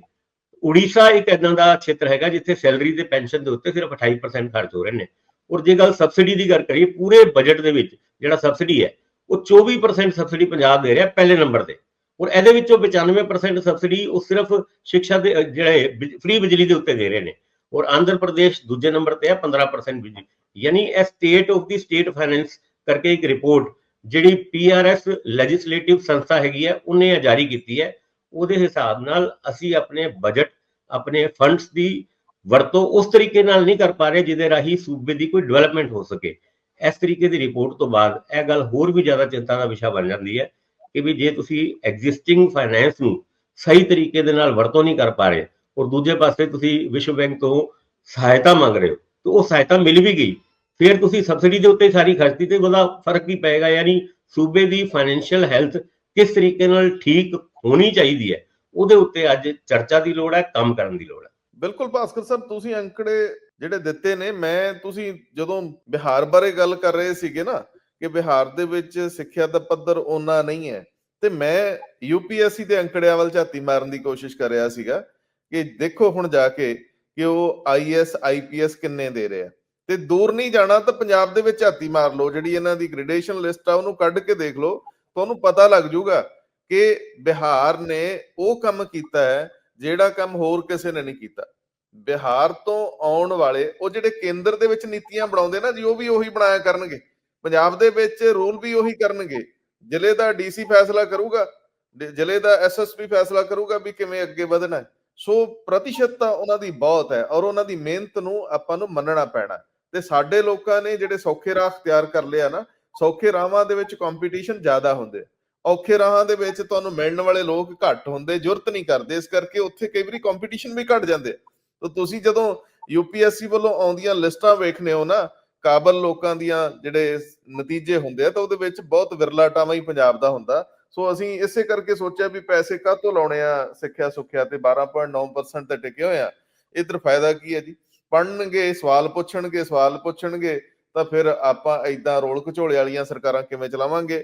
ਉੜੀਸਾ ਇੱਕ ਇਦਾਂ ਦਾ ਖੇਤਰ ਹੈਗਾ ਜਿੱਥੇ ਸੈਲਰੀ ਤੇ ਪੈਨਸ਼ਨ ਦੇ ਉੱਤੇ ਸਿਰਫ 28% ਖਰਚ ਹੋ ਰਹੇ ਨੇ। ਔਰ ਜੇ ਗੱਲ ਸਬਸਿਡੀ ਦੀ ਗੱਲ ਕਰੀਏ, ਪੂਰੇ ਬਜਟ ਦੇ ਵਿੱਚ ਜਿਹੜਾ ਸਬਸਿਡੀ ਹੈ, ਉਹ 24% ਸਬਸਿਡੀ ਪੰਜਾਬ ਦੇ ਰਿਹਾ ਪਹਿਲੇ ਨੰਬਰ ਤੇ। ਔਰ ਇਹਦੇ ਵਿੱਚੋਂ 95% ਸਬਸਿਡੀ ਉਹ ਸਿਰਫ ਸਿੱਖਿਆ ਦੇ ਜਿਹੜੇ ਫ੍ਰੀ ਬਿਜਲੀ ਦੇ ਉੱਤੇ ਦੇ ਰਹੇ ਨੇ। ਔਰ ਆਂਧਰ ਪ੍ਰਦੇਸ਼ ਦੂਜੇ ਨੰਬਰ ਤੇ ਹੈ 15% ਬਿਜਲੀ। ਯਾਨੀ ਇਹ state of the state finance ਕਰਕੇ ਇੱਕ ਰਿਪੋਰਟ ਜਿਹੜੀ ਪੀਆਰਐਸ ਲੈਜਿਸਲੇਟਿਵ ਸੰਸਥਾ ਹੈਗੀ ਹੈ, ਉਹਨੇ ਇਹ ਜਾਰੀ ਕੀਤੀ ਹੈ। ਉਹਦੇ ਹਿਸਾਬ ਨਾਲ ਅਸੀਂ ਆਪਣੇ ਬਜਟ ਆਪਣੇ ਫੰਡਸ ਦੀ ਵਰਤੋਂ ਉਸ ਤਰੀਕੇ ਨਾਲ ਨਹੀਂ ਕਰ ਪਾ ਰਹੇ ਜਿਹਦੇ ਰਾਹੀਂ ਸੂਬੇ ਦੀ ਕੋਈ ਡਿਵੈਲਪਮੈਂਟ ਹੋ ਸਕੇ। ਇਸ ਤਰੀਕੇ ਦੀ ਰਿਪੋਰਟ ਤੋਂ ਬਾਅਦ ਇਹ ਗੱਲ ਹੋਰ ਵੀ ਜ਼ਿਆਦਾ ਚਿੰਤਾ ਦਾ ਵਿਸ਼ਾ ਬਣ ਜਾਂਦੀ ਹੈ। ਕਿ ਵੀ ਜੇ ਤੁਸੀਂ ਐਗਜ਼ਿਸਟਿੰਗ ਫਾਈਨੈਂਸ ਨੂੰ ਸਹੀ ਤਰੀਕੇ ਦੇ ਨਾਲ ਵਰਤੋਂ ਨਹੀਂ ਕਰ ਪਾ ਰਹੇ ਔਰ ਦੂਜੇ ਪਾਸੇ ਤੁਸੀਂ ਵਿਸ਼ਵ ਬੈਂਕ ਤੋਂ ਸਹਾਇਤਾ ਮੰਗ ਰਹੇ ਹੋ, ਤੇ ਉਹ ਸਹਾਇਤਾ ਮਿਲ ਵੀ ਗਈ। ਫਿਰ ਤੁਸੀਂ ਸਬਸਿਡੀ ਦੇ ਉੱਤੇ ਸਾਰੀ ਖਰਚਤੀ ਤੇ ਉਹਦਾ ਫ਼ਰਕ ਕੀ ਪਏਗਾ, ਯਾਨੀ ਸੂਬੇ ਦੀ ਫਾਈਨੈਂਸ਼ੀਅਲ ਹੈਲਥ ਕਿਸ ਤਰੀਕੇ ਨਾਲ ਠੀਕ ਹੋਣੀ ਚਾਹੀਦੀ ਹੈ, ਉਹਦੇ ਉੱਤੇ ਅੱਜ ਚਰਚਾ ਦੀ ਲੋੜ ਹੈ, ਕੰਮ ਕਰਨ ਦੀ ਲੋੜ ਹੈ। ਬਿਲਕੁਲ ਭਾਸਕਰ ਸਾਹਿਬ ਤੁਸੀਂ ਅੰਕੜੇ ਜਿਹੜੇ ਦਿੱਤੇ ਨੇ, ਮੈਂ ਤੁਸੀਂ ਜਦੋਂ ਬਿਹਾਰ ਬਾਰੇ ਗੱਲ ਕਰ ਰਹੇ ਸੀਗੇ ਨਾ ਕਿ ਬਿਹਾਰ ਦੇ ਵਿੱਚ ਸਿੱਖਿਆ ਦਾ ਪੱਧਰ ਓਨਾ ਨਹੀਂ ਹੈ। ਤੇ ਮੈਂ ਯੂਪੀਐਸਸੀ ਦੇ ਅੰਕੜਿਆਂ ਵੱਲ ਝਾਤੀ ਮਾਰਨ ਦੀ ਕੋਸ਼ਿਸ਼ ਕਰ ਰਿਹਾ ਸੀਗਾ ਕਿ ਦੇਖੋ ਹੁਣ ਜਾ ਕੇ ਕਿ ਉਹ ਆਈਐਸ ਆਈਪੀਐਸ ਕਿੰਨੇ ਦੇ ਰਿਹਾ ਤੇ ਦੂਰ ਨਹੀਂ ਜਾਣਾ ਤਾਂ ਪੰਜਾਬ ਦੇ ਵਿੱਚ ਝਾਤੀ ਮਾਰ ਲਓ, ਜਿਹੜੀ ਇਹਨਾਂ ਦੀ ਗ੍ਰੇਡੇਸ਼ਨ ਲਿਸਟ ਆ ਉਹਨੂੰ ਕੱਢ ਕੇ ਦੇਖ ਲਓ, ਤੁਹਾਨੂੰ ਪਤਾ ਲੱਗ ਜਾਊਗਾ ਕਿ ਬਿਹਾਰ ਨੇ ਉਹ ਕੰਮ ਕੀਤਾ ਹੈ ਜਿਹੜਾ ਕੰਮ ਹੋਰ ਕਿਸੇ ਨੇ ਨਹੀਂ ਕੀਤਾ। ਬਿਹਾਰ ਤੋਂ ਆਉਣ ਵਾਲੇ ਉਹ ਜਿਹੜੇ ਕੇਂਦਰ ਦੇ ਵਿੱਚ ਨੀਤੀਆਂ ਬਣਾਉਂਦੇ ਨਾ ਜੀ, ਉਹ ਵੀ ਉਹੀ ਬਣਾਇਆ ਕਰਨਗੇ। ਪੰਜਾਬ ਦੇ ਵਿੱਚ ਰੂਲ ਵੀ ਉਹੀ ਕਰਨਗੇ। ਜ਼ਿਲ੍ਹੇ ਦਾ ਡੀਸੀ ਫੈਸਲਾ ਕਰੂਗਾ ਜ਼ਿਲ੍ਹੇ ਦਾ ਐਸਐਸਪੀ ਫੈਸਲਾ ਕਰੂਗਾ ਵੀ ਕਿਵੇਂ ਅੱਗੇ ਵਧਣਾ ਹੈ। ਸੋ ਪ੍ਰਤੀਸ਼ਤਤਾ ਉਹਨਾਂ ਦੀ ਬਹੁਤ ਹੈ ਔਰ ਉਹਨਾਂ ਦੀ ਮਿਹਨਤ ਨੂੰ ਆਪਾਂ ਨੂੰ ਮੰਨਣਾ ਪੈਣਾ ਤੇ ਸਾਡੇ ਲੋਕਾਂ ਨੇ ਜਿਹੜੇ ਸੌਖੇ ਰਾਹ ਅਖਤਿਆਰ ਕਰ ਲਿਆ ਨਾ, ਸੌਖੇ ਰਾਹਾਂ ਦੇ ਵਿੱਚ ਕੰਪੀਟੀਸ਼ਨ ਜ਼ਿਆਦਾ ਹੁੰਦੇ ਔਖੇ ਰਾਹਾਂ ਦੇ ਵਿੱਚ ਤੁਹਾਨੂੰ ਮਿਲਣ ਵਾਲੇ ਲੋਕ ਘੱਟ ਹੁੰਦੇ ਜੁਰਤ ਨਹੀਂ ਕਰਦੇ, ਇਸ ਕਰਕੇ ਉੱਥੇ ਕਈ ਵਾਰੀ ਕੰਪੀਟੀਸ਼ਨ ਵੀ ਘਟ ਜਾਂਦੇ ਤਾਂ ਤੁਸੀਂ ਜਦੋਂ ਯੂਪੀਐਸਸੀ ਵੱਲੋਂ ਆਉਂਦੀਆਂ ਲਿਸਟਾਂ ਵੇਖਨੇ ਹੋ ਨਾ ਕਾਬਲ ਲੋਕਾਂ ਦੀਆਂ ਜਿਹੜੇ ਨਤੀਜੇ ਹੁੰਦੇ ਆ ਤਾਂ ਉਹਦੇ ਵਿੱਚ ਬਹੁਤ ਵਿਰਲਾ ਟਾਵਾ ਹੀ ਪੰਜਾਬ ਦਾ ਹੁੰਦਾ। ਸੋ ਅਸੀਂ ਇਸੇ ਕਰਕੇ ਸੋਚਿਆ ਵੀ ਪੈਸੇ ਕਾਹਤੋਂ ਲਾਉਣੇ ਆ ਸਿੱਖਿਆ ਸੁੱਖਿਆ ਤੇ 12.9% ਤੇ ਟਿਕੇ ਹੋਏ ਆ। ਇਧਰ ਫਾਇਦਾ ਕੀ ਹੈ ਜੀ? ਪੜਨਗੇ ਸਵਾਲ ਪੁੱਛਣਗੇ ਸਵਾਲ ਪੁੱਛਣਗੇ ਤਾਂ ਫਿਰ ਆਪਾਂ ਐਦਾਂ ਰੋਲ ਘਚੋਲੇ ਵਾਲੀਆਂ ਸਰਕਾਰਾਂ ਕਿਵੇਂ ਚਲਾਵਾਂਗੇ?